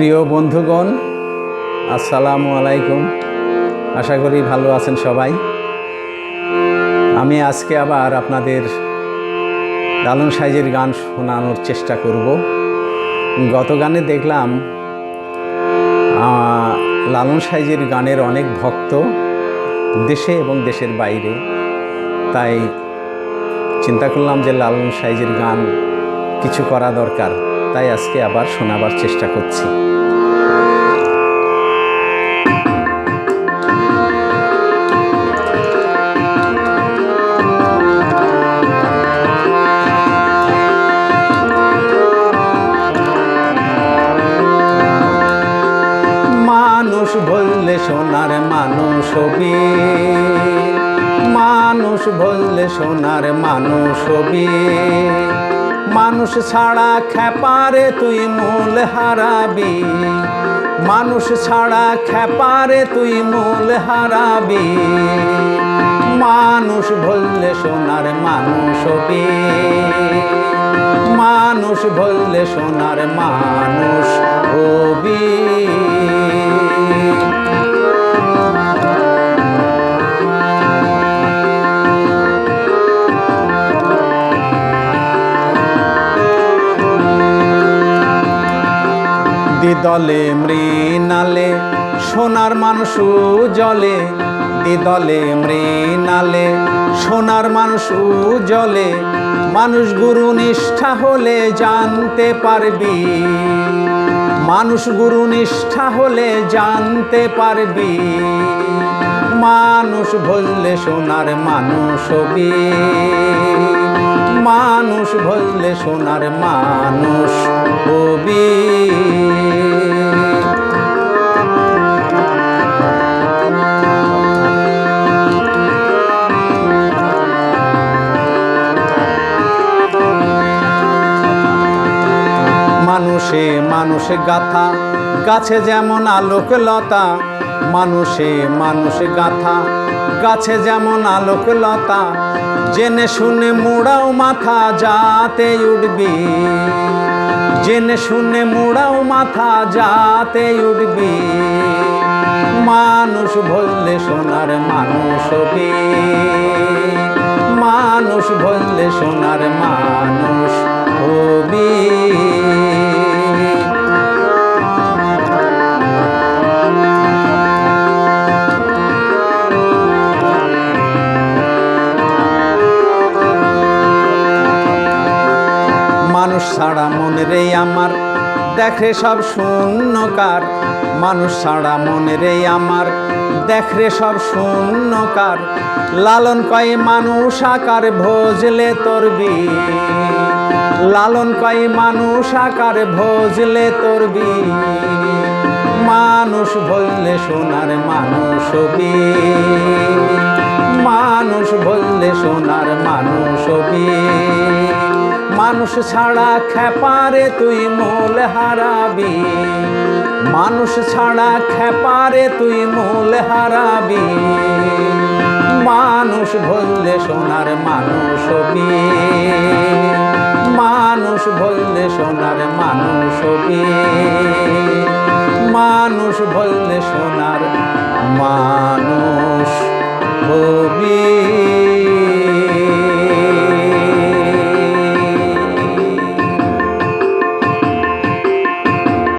প্রিয় বন্ধুগণ, আসসালামু আলাইকুম। আশা করি ভালো আছেন সবাই। আমি আজকে আবার আপনাদের লালন সাইজের গান শোনানোর চেষ্টা করব। গত গানে দেখলাম লালন সাইজের গানের অনেক ভক্ত দেশে এবং দেশের বাইরে। তাই চিন্তা করলাম যে লালন সাইজের গান কিছু করা দরকার। তাই আজকে আবার শোনাবার চেষ্টা করছি। মানুষ বললে সোনার মানুষ হবি। মানুষ বললে সোনার মানুষ হবি। মানুষ ছাড়া খেপারে তুই মূল হারাবি। মানুষ ছাড়া খেপারে তুই মূল হারাবি। মানুষ বললে সোনার মানুষ হবি। মানুষ বললে সোনার মানুষ দিদলে মৃণালে, সোনার মানুষ জলে। দিদলে মৃণালে, সোনার মানুষ জলে। মানুষ গুরু নিষ্ঠা হলে জানতে পারবি। মানুষ গুরু নিষ্ঠা হলে জানতে পারবি। মানুষ ভজলে সোনার মানুষ হবি। মানুষ ভজলে সোনার মানুষ হবি মানুষে মানুষে গাথা। গাছে যেমন আলোক লতা, মানুষে মানুষে গাথা। গাছে যেমন আলোক লতা, জেনে শুনে মোড়াও মাথা যাতে উঠবি। জেনে শুনে মোড়াও মাথা যাতে উঠবি। মানুষ ভজলে সোনার মানুষ হবি। মানুষ ভজলে সোনার মানুষ হবি। মানুষ ছাড়া মনে রে আমার। দেখে সব শূন্যকার। মানুষ ছাড়া মনে রে আমার। দেখরে সব শূন্যকার। লালন কয় মানুষ আকার ভোজলে তোরবি লালন কয় মানুষ আকার ভোজলে তোরবি মানুষ ভজলে সোনার মানুষ হবি মানুষ ভজলে সোনার মানুষ হবি মানুষ ছাড়া খেপারে তুই মূল হারাবি। মানুষ ছাড়া খেপারে তুই মূল হারাবি। মানুষ ভজলে সোনার মানুষ হবি। মানুষ ভজলে সোনার মানুষ হবি। মানুষ ভজলে সোনার মানুষ